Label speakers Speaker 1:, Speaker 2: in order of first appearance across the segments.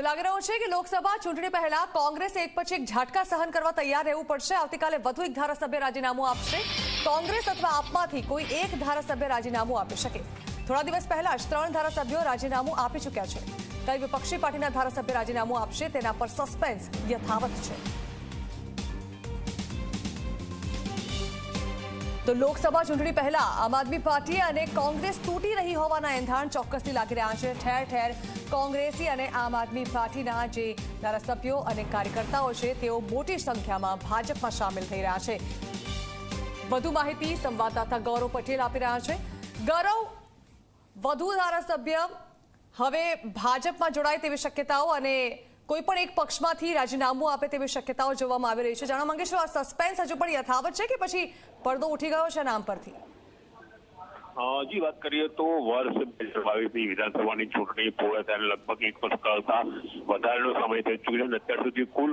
Speaker 1: તો લાગી રહ્યું છે કે લોકસભા ચૂંટણી પહેલા કોંગ્રેસે એક પછી એક ઝાટકા સહન કરવા તૈયાર રહેવું પડશે. આવતીકાલે વધુ એક ધારાસભ્ય રાજીનામું આપશે. કોંગ્રેસ અથવા આપમાંથી કોઈ એક ધારાસભ્ય રાજીનામું આપી શકે. થોડા દિવસ પહેલા જ ત્રણ ધારાસભ્યો રાજીનામું આપી ચૂક્યા છે. કઈ વિપક્ષી પાર્ટીના ધારાસભ્ય રાજીનામું આપશે તેના પર સસ્પેન્સ યથાવત છે. તો લોકસભા ચૂંટણી પહેલા આમ આદમી પાર્ટી અને કોંગ્રેસ તૂટી રહી હોવાના એંધાણ ચોક્કસથી લાગી રહ્યા છે. ઠેર ઠેર કોંગ્રેસી અને આમ આદમી પાર્ટીના જે ધારાસભ્યો અને કાર્યકર્તાઓ છે, તેઓ મોટી સંખ્યામાં ભાજપમાં સામેલ થઈ રહ્યા છે. વધુ માહિતી સંવાદદાતા ગૌરવ પટેલ આપી રહ્યા છે. ગૌરવ, વધુ ધારાસભ્ય હવે ભાજપમાં જોડાય તેવી શક્યતાઓ અને કોઈ પણ એક પક્ષમાંથી રાજીનામું આપે તેવી શક્યતાઓ જોવામાં આવી રહી છે. જાણવા માંગે છું આ સસ્પેન્સ હજુ પણ યથાવત છે કે પછી પડદો ઉઠી ગયો છે નામ પરથી?
Speaker 2: જી, વાત કરીએ તો વર્ષ બે હજાર બાવીસની વિધાનસભાની ચૂંટણી પૂર્ણ થયા લગભગ એક વર્ષ કરતા વધારેનો સમય થઈ ચૂક્યો છે અત્યાર સુધી કુલ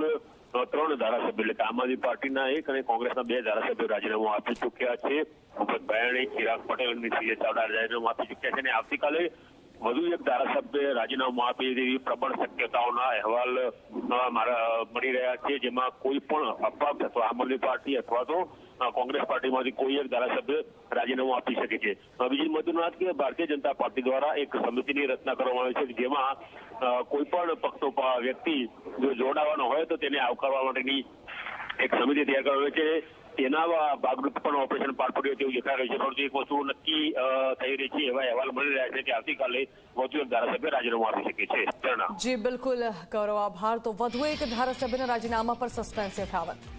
Speaker 2: ત્રણ ધારાસભ્યો, એટલે આમ આદમી પાર્ટીના એક અને કોંગ્રેસના બે ધારાસભ્યો રાજીનામું આપી ચૂક્યા છે. ભૂપત ભાયાણી ચિરાગ પટેલ અને સીએ ચાવડા રાજીનામું આપી ચૂક્યા છે અને આવતીકાલે વધુ એક ધારાસભ્ય રાજીનામું આપે તેવી પ્રબળ શક્યતાઓના અહેવાલ મળી રહ્યા છે, જેમાં કોઈ પણ અપક્ષ અથવા આમ આદમી પાર્ટી અથવા તો કોંગ્રેસ પાર્ટીમાંથી કોઈ એક ધારાસભ્ય રાજીનામું આપી શકે છે. બીજી મહત્વની કે ભારતીય જનતા પાર્ટી દ્વારા એક સમિતિની રચના કરવામાં આવી છે, જેમાં કોઈ પણ પક્ષનો વ્યક્તિ જો જોડાવાનો હોય તો તેને આવકારવા માટેની એક સમિતિ તૈયાર કરવામાં આવી છે. તેના ભાગરૂપે પણ ઓપરેશન પાર પડ્યું તેવું દેખાઈ રહ્યું છે. પરંતુ એક વસ્તુ નક્કી થઈ રહી છે એવા અહેવાલ મળી રહ્યા છે કે આવતીકાલે વધુ એક ધારાસભ્ય રાજીનામું આપી શકે છે.
Speaker 1: જી, બિલકુલ. ગૌરવ, આભાર. તો વધુ એક ધારાસભ્યના રાજીનામા પર સસ્પેન્સ યથાવત.